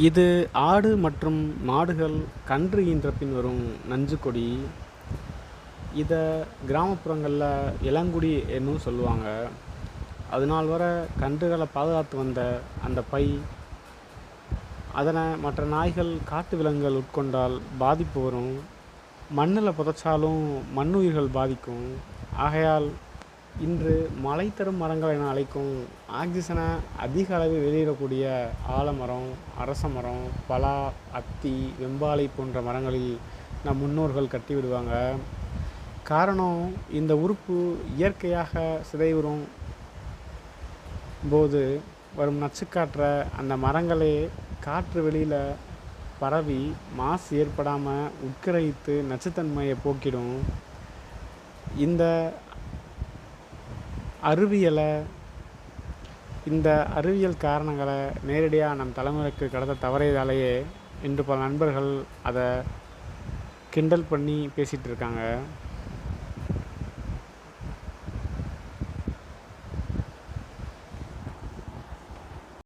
இது ஆடு மற்றும் மாடுகள் கன்று ஈன்ற பின் வரும் நஞ்சுக்கொடி இதை கிராமப்புறங்களில் இளங்குடி என்னும் சொல்லுவாங்க. அதனால் வர கன்றுகளை பாதுகாத்து வந்த அந்த பை அதனை மற்ற நாய்கள் காட்டு விலங்குகள் உட்கொண்டால் பாதிப்பு வரும். மண்ணில் புதைச்சாலும் மண்ணுயிர்கள் பாதிக்கும். ஆகையால் இன்று மழை தரும் மரங்கள் என அழைக்கும் ஆக்சிஜனை அதிக அளவில் வெளியிடக்கூடிய ஆலமரம் அரச மரம் பலா அத்தி வெம்பாலை போன்ற மரங்களில் நம் முன்னோர்கள் கட்டி விடுவாங்க. காரணம் இந்த உறுப்பு இயற்கையாக சிதைவுறும் போது வரும் நச்சுக்காற்றை அந்த மரங்களே காற்று வெளியில் பரவி மாசு ஏற்படாமல் உட்கிரகித்து நச்சுத்தன்மையை போக்கிடும். இந்த அறிவியலை இந்த அறிவியல் காரணங்களை நேரடியாக நம் தலைமுறைக்கு கடத்த தவறியதாலேயே இன்று பல நண்பர்கள் அதை கிண்டல் பண்ணி பேசிகிட்டு இருக்காங்க.